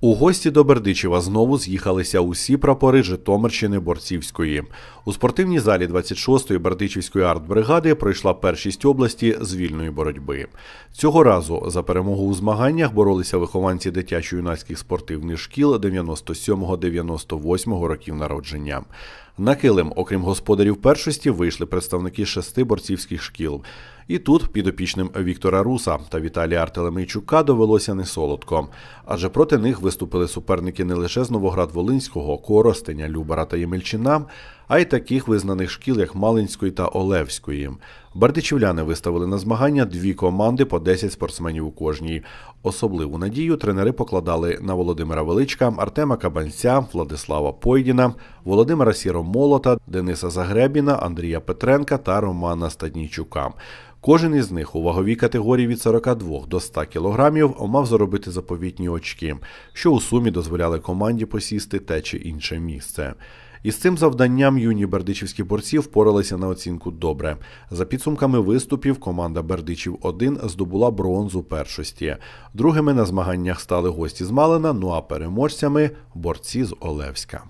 У гості до Бердичева знову з'їхалися усі прапори Житомирщини борцівської. У спортивній залі 26-ї Бердичівської артбригади пройшла першість області з вільної боротьби. Цього разу за перемогу у змаганнях боролися вихованці дитячо-юнацьких спортивних шкіл 97-98 років народження. На килим, окрім господарів першості, вийшли представники шести борцівських шкіл. І тут підопічним Віктора Руса та Віталія Артелемейчука довелося не солодко, адже проти них виступили суперники не лише з Новоград-Волинського, Коростеня, Любара та Ємельчина, а й таких визнаних шкіл, як Малинської та Олевської. Бардичівляни виставили на змагання дві команди по 10 спортсменів у кожній. Особливу надію тренери покладали на Володимира Величка, Артема Кабанця, Владислава Пойдіна, Володимира Сіромолота, Дениса Загребіна, Андрія Петренка та Романа Стаднійчука. Кожен із них у ваговій категорії від 42 до 100 кілограмів мав заробити заповітні очки, що у сумі дозволяли команді посісти те чи інше місце. Із цим завданням юні бердичівські борці впоралися на оцінку добре. За підсумками виступів, команда Бердичів 1 здобула бронзу першості. Другими на змаганнях стали гості з Малина, ну а переможцями борці з Олевська.